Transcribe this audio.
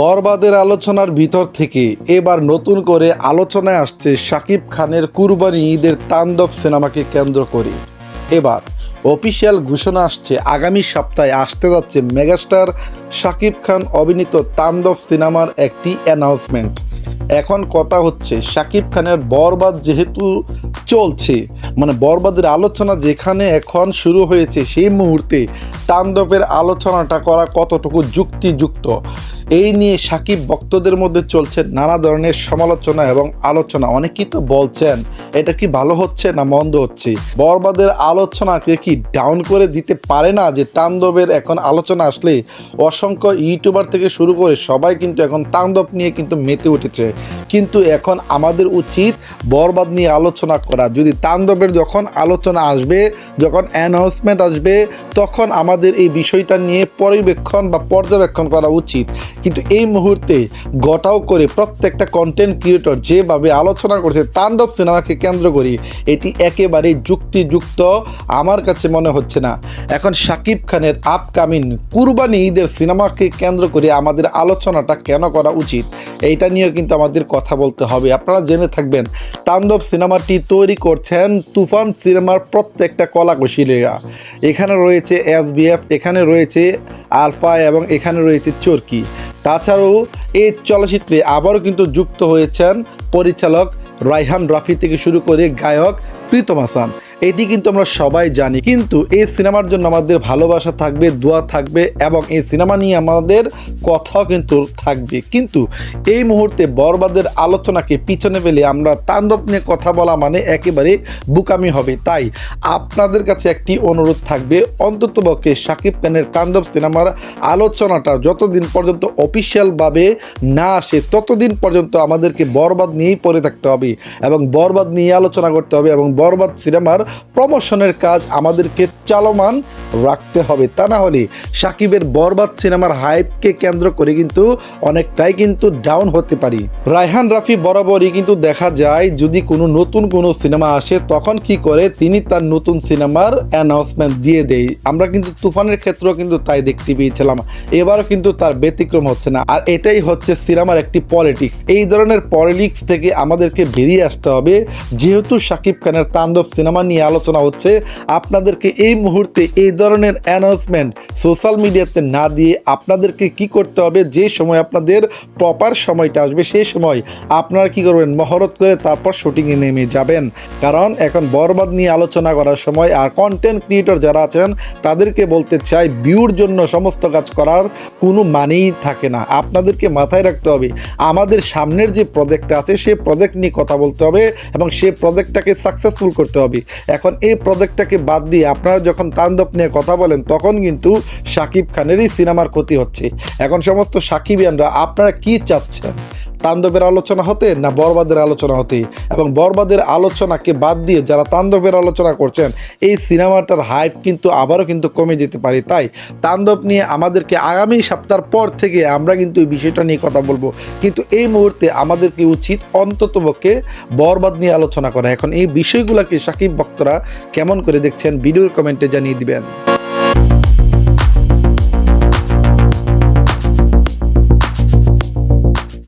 বরবাদের আলোচনার ভিতর থেকে এবার নতুন করে আলোচনায় আসছে শাকিব খানের কুরবানি ঈদের তাণ্ডব সিনেমাকে কেন্দ্র করে। এবার অফিসিয়াল ঘোষণা আসছে, আগামী সপ্তাহে আসতে যাচ্ছে মেগাস্টার শাকিব খান অভিনীত তাণ্ডব সিনেমার একটি অ্যানাউন্সমেন্ট। এখন কথা হচ্ছে, শাকিব খানের বরবাদ যেহেতু চলছে মানে বরবাদের আলোচনা যেখানে এখন শুরু হয়েছে, সেই মুহূর্তে তাণ্ডবের আলোচনাটা করা কতটুকু যুক্তিযুক্ত? এই নিয়ে সাকিব ভক্তদের মধ্যে চলছে নানা ধরনের সমালোচনা এবং আলোচনা। অনেকেই তো বলছেন এটা কি ভালো হচ্ছে না মন্দ হচ্ছে? বরবাদের আলোচনাকে কি ডাউন করে দিতে পারে না যে তাণ্ডবের এখন আলোচনা আসলে? অসংখ্য ইউটিউবার থেকে শুরু করে সবাই কিন্তু এখন তাণ্ডব নিয়ে কিন্তু মেতে উঠেছে। কিন্তু এখন আমাদের উচিত বরবাদ নিয়ে আলোচনা করা। যদি তাণ্ডবের যখন আলোচনা আসবে, যখন অ্যানাউন্সমেন্ট আসবে, তখন আমাদের এই বিষয়টা নিয়ে পরিবেক্ষণ বা পর্যবেক্ষণ করা উচিত। কিন্তু এই মুহূর্তে গটাও করে প্রত্যেকটা কন্টেন্ট ক্রিয়েটর যেভাবে আলোচনা করছে, তাণ্ডব সিনেমাকে কেন্দ্র করি, এটি একেবারেই যুক্তিযুক্ত, আমার কাছে মনে হচ্ছে না। এখন শাকিব খানের আপকামিং কুরবানি ঈদের সিনেমাকে কেন্দ্র করে আমাদের আলোচনাটা কেন করা উচিত, এইটা নিয়েও কিন্তু আমাদের কথা বলতে হবে। আপনারা জেনে থাকবেন, তাণ্ডব সিনেমাটি তৈরি করছেন তুফান সিনেমার প্রত্যেকটা কলাকুশলীরা। এখানে রয়েছে এসবিএফ এখানে রয়েছে আলফা এবং এখানে রয়েছে চরকি। তাছাড়াও এই চলচ্চিত্রে আবারও কিন্তু যুক্ত হয়েছেন পরিচালক রাইহান রাফি থেকে শুরু করে গায়ক প্রীতম হাসান। এটি কিন্তু আমরা সবাই জানি। কিন্তু এই সিনেমার জন্য আমাদের ভালোবাসা থাকবে, দোয়া থাকবে এবং এই সিনেমা নিয়ে আমাদের কথাও কিন্তু থাকবে। কিন্তু এই মুহূর্তে বরবাদের আলোচনাকে পিছনে ফেলে আমরা তাণ্ডব নিয়ে কথা বলা মানে একেবারে বুকামি হবে। তাই আপনাদের কাছে একটি অনুরোধ থাকবে অন্ততপক্ষে শাকিব খানের তাণ্ডব সিনেমার আলোচনাটা যতদিন পর্যন্ত অফিসিয়ালভাবে না আসে, ততদিন পর্যন্ত আমাদেরকে বরবাদ নিয়েই পড়ে থাকতে হবে এবং বরবাদ নিয়ে আলোচনা করতে হবে এবং বরবাদ সিনেমার প্রমোশনের কাজ আমাদেরকে চলমান রাখতে হবে। তা না হলে সাকিবের বরবাদ সিনেমার হাইপকে কেন্দ্র করে কিন্তু অনেকটাই কিন্তু ডাউন হতে পারি। রায়হান রাফি বরাবরই কিন্তু দেখা যায়, যদি কোনো নতুন কোনো সিনেমা আসে, তখন কি করে? তিনি তার নতুন সিনেমার অ্যানাউন্সমেন্ট দিয়ে দেয়। আমরা কিন্তু তুফানের ক্ষেত্রেও কিন্তু তাই দেখতে পেয়েছিলাম। এবারও কিন্তু তার ব্যতিক্রম হচ্ছে না। আর এটাই হচ্ছে সিনেমার একটি পলিটিক্স এই ধরনের পলিটিক্স থেকে আমাদেরকে বেরিয়ে আসতে হবে। যেহেতু শাকিব খানের তাণ্ডব সিনেমা নিয়ে আলোচনা হচ্ছে। আপনাদেরকে এই মুহূর্তে এই ধরনের অ্যানাউন্সমেন্ট সোশ্যাল মিডিয়াতে না দিয়ে আপনাদেরকে কি করতে হবে, যে সময় আপনাদের প্রপার সময়টা আসবে, সেই সময় আপনারা কি করবেন? মহরত করে তারপর শুটিংয়ে নেমে যাবেন। কারণ এখন বরবাদ নিয়ে আলোচনা করার সময় আর কন্টেন্ট ক্রিয়েটর যারা আছেন, তাদেরকে বলতে চাই ভিউর জন্য সমস্ত কাজ করার কোনো মানেই থাকে না। আপনাদেরকে মাথায় রাখতে হবে, আমাদের সামনের যে প্রজেক্টটা আছে, সে প্রজেক্ট নিয়ে কথা বলতে হবে এবং সে প্রজেক্টটাকে সাকসেসফুল করতে হবে। এখন এই প্রজেক্টটাকে বাদ দিয়ে আপনারা যখন তাণ্ডব নিয়ে কথা বলেন, তখন কিন্তু সাকিব খানেরই সিনেমার ক্ষতি হচ্ছে। এখন সমস্ত সাকিবিয়ানরা আপনারা কি চাচ্ছেন? তাণ্ডবের আলোচনা হতে না বরবাদের আলোচনা হতে? এবং বরবাদের আলোচনাকে বাদ দিয়ে যারা তাণ্ডবের আলোচনা করছেন, এই সিনেমাটার হাইপ কিন্তু আবারও কিন্তু কমে যেতে পারে। তাই তাণ্ডব নিয়ে আমাদেরকে আগামী সপ্তাহ পর থেকে আমরা কিন্তু এই বিষয়টা নিয়ে কথা বলব। কিন্তু এই মুহূর্তে আমাদেরকে উচিত অন্ততপক্ষে বরবাদ নিয়ে আলোচনা করা। এখন এই বিষয়গুলোকে সাকিব ভক্তরা কেমন করে দেখছেন, ভিডিওর কমেন্টে জানিয়ে দিবেন।